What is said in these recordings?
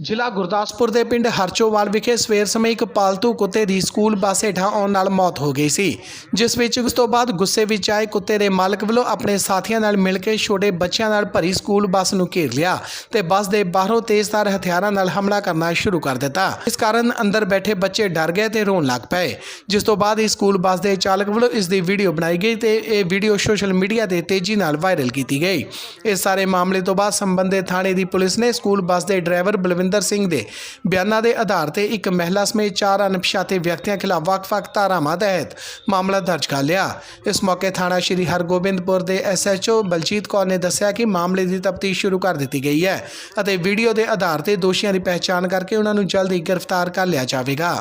ਜ਼ਿਲ੍ਹਾ ਗੁਰਦਾਸਪੁਰ ਦੇ ਪਿੰਡ ਹਰਚੋਵਾਲ ਵਿਖੇ ਸਵੇਰ ਸਮੇਂ ਇੱਕ ਪਾਲਤੂ ਕੁੱਤੇ ਦੀ ਸਕੂਲ ਬੱਸ ਹੇਠਾਂ ਆਉਣ ਨਾਲ ਮੌਤ ਹੋ ਗਈ ਸੀ, ਜਿਸ ਵਿੱਚ ਉਸ ਤੋਂ ਬਾਅਦ ਗੁੱਸੇ ਵਿੱਚ ਆਏ ਕੁੱਤੇ ਦੇ ਮਾਲਕ ਵੱਲੋਂ ਆਪਣੇ ਸਾਥੀਆਂ ਨਾਲ ਮਿਲ ਕੇ ਛੋਟੇ ਬੱਚਿਆਂ ਨਾਲ ਭਰੀ ਸਕੂਲ ਬੱਸ ਨੂੰ ਘੇਰ ਲਿਆ ਤੇ ਬੱਸ ਦੇ ਬਾਹਰੋਂ ਤੇਜ਼ਧਾਰ ਹਥਿਆਰਾਂ ਨਾਲ ਹਮਲਾ ਕਰਨਾ ਸ਼ੁਰੂ ਕਰ ਦਿੱਤਾ। ਇਸ ਕਾਰਨ ਅੰਦਰ ਬੈਠੇ ਬੱਚੇ ਡਰ ਗਏ ਤੇ ਰੋਣ ਲੱਗ ਪਏ, ਜਿਸ ਤੋਂ ਬਾਅਦ ਇਸ ਸਕੂਲ ਬੱਸ ਦੇ ਚਾਲਕ ਵੱਲੋਂ ਇਸ ਦੀ ਵੀਡੀਓ ਬਣਾਈ ਗਈ ਤੇ ਇਹ ਵੀਡੀਓ ਸੋਸ਼ਲ ਮੀਡੀਆ ਤੇ ਤੇਜ਼ੀ ਨਾਲ ਵਾਇਰਲ ਕੀਤੀ ਗਈ। ਇਸ ਸਾਰੇ ਮਾਮਲੇ ਤੋਂ ਬਾਅਦ ਸੰਬੰਧਿਤ ਥਾਣੇ ਦੀ ਪੁਲਿਸ ਨੇ ਸਕੂਲ ਬੱਸ ਦੇ ਡਰਾਈਵਰ ਬਲਵਿੰਦਰ ਸਿੰਘ ਦੇ ਬਿਆਨਾਂ ਦੇ ਆਧਾਰ ਤੇ ਇੱਕ ਮਹਿਲਾ ਸਮੇਤ ਚਾਰ ਅਣਪਛਾਤੇ ਵਿਅਕਤੀਆਂ ਖਿਲਾਫ ਵੱਖ-ਵੱਖ ਧਾਰਾਵਾਂ ਤਹਿਤ ਮਾਮਲਾ ਦਰਜ ਕਰ ਲਿਆ। ਇਸ ਮੌਕੇ ਥਾਣਾ ਸ਼੍ਰੀ ਹਰਗੋਬਿੰਦਪੁਰ ਦੇ ਐਸਐਚਓ ਬਲਜੀਤ ਕੌਰ ਨੇ ਦੱਸਿਆ ਕਿ ਮਾਮਲੇ ਦੀ ਤਫਤੀਸ਼ ਸ਼ੁਰੂ ਕਰ ਦਿੱਤੀ ਗਈ ਹੈ ਅਤੇ ਵੀਡੀਓ ਦੇ ਆਧਾਰ ਤੇ ਦੋਸ਼ੀਆਂ ਦੀ ਪਹਿਚਾਣ ਕਰਕੇ ਉਹਨਾਂ ਨੂੰ ਜਲਦ ਹੀ ਗ੍ਰਿਫਤਾਰ ਕਰ ਲਿਆ ਜਾਵੇਗਾ।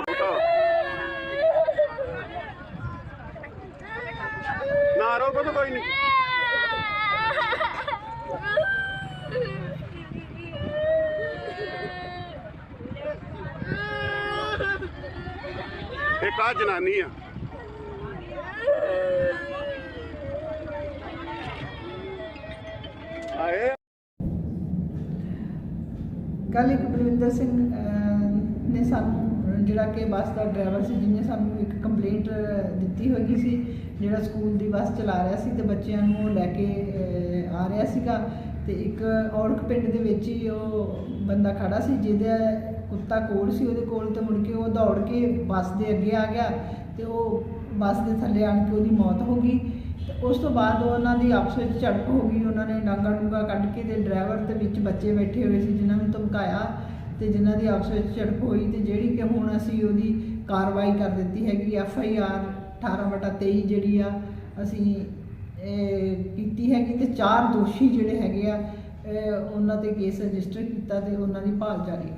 ਨਾ ਰੋਕੋ ਕੋਈ ਨਹੀਂ ਇੱਕ ਆ ਜਨਾਨੀ ਆ। ਆਏ। ਕੱਲ ਇੱਕ ਬਲਵਿੰਦਰ ਸਿੰਘ ਨੇ ਸਾਨੂੰ, ਜਿਹੜਾ ਕਿ ਬੱਸ ਦਾ ਡਰਾਈਵਰ ਸੀ, ਜਿਹਨੇ ਸਾਨੂੰ ਇੱਕ ਕੰਪਲੇਂਟ ਦਿੱਤੀ ਹੋਈ ਸੀ, ਜਿਹੜਾ ਸਕੂਲ ਦੀ ਬੱਸ ਚਲਾ ਰਿਹਾ ਸੀ ਤੇ ਬੱਚਿਆਂ ਨੂੰ ਲੈ ਕੇ ਆ ਰਿਹਾ ਸੀਗਾ ਤੇ ਇੱਕ ਔੜਕ ਪਿੰਡ ਦੇ ਵਿੱਚ ਹੀ ਉਹ ਬੰਦਾ ਖੜਾ ਸੀ, ਜਿਹਦੇ ਕੁੱਤਾ ਕੋਲ ਸੀ, ਉਹਦੇ ਕੋਲ ਤੇ ਮੁੜ ਕੇ ਉਹ ਦੌੜ ਕੇ ਬੱਸ ਦੇ ਅੱਗੇ ਆ ਗਿਆ ਤੇ ਉਹ ਬੱਸ ਦੇ ਥੱਲੇ ਆਣ ਕੇ ਉਹਦੀ ਮੌਤ ਹੋ ਗਈ। ਤੇ ਉਸ ਤੋਂ ਬਾਅਦ ਉਹਨਾਂ ਦੀ ਆਪਸ ਵਿੱਚ ਝੜਪ ਹੋ ਗਈ, ਉਹਨਾਂ ਨੇ ਡਾਂਗਾ ਡੂੰਗਾ ਕੱਢ ਕੇ ਤੇ ਡਰਾਈਵਰ ਤੇ ਵਿੱਚ ਬੱਚੇ ਬੈਠੇ ਹੋਏ ਸੀ, ਜਿਨ੍ਹਾਂ ਨੂੰ ਧਮਕਾਇਆ ਤੇ ਜਿਨ੍ਹਾਂ ਦੀ ਆਪਸ ਵਿੱਚ ਝੜਪ ਹੋਈ ਤੇ ਜਿਹੜੀ ਕਿ ਹੁਣ ਅਸੀਂ ਉਹਦੀ ਕਾਰਵਾਈ ਕਰ ਦਿੱਤੀ ਹੈਗੀ, ਐਫ ਆਈ ਆਰ 18/23 ਜਿਹੜੀ ਆ, ਅਸੀਂ ਕੀਤੀ ਹੈਗੀ ਤੇ ਚਾਰ ਦੋਸ਼ੀ ਜਿਹੜੇ ਹੈਗੇ ਆ ਉਹਨਾਂ ਤੇ ਕੇਸ ਰਜਿਸਟਰ ਕੀਤਾ ਤੇ ਉਹਨਾਂ ਦੀ ਭਾਲ ਜਾਰੀ ਹੈ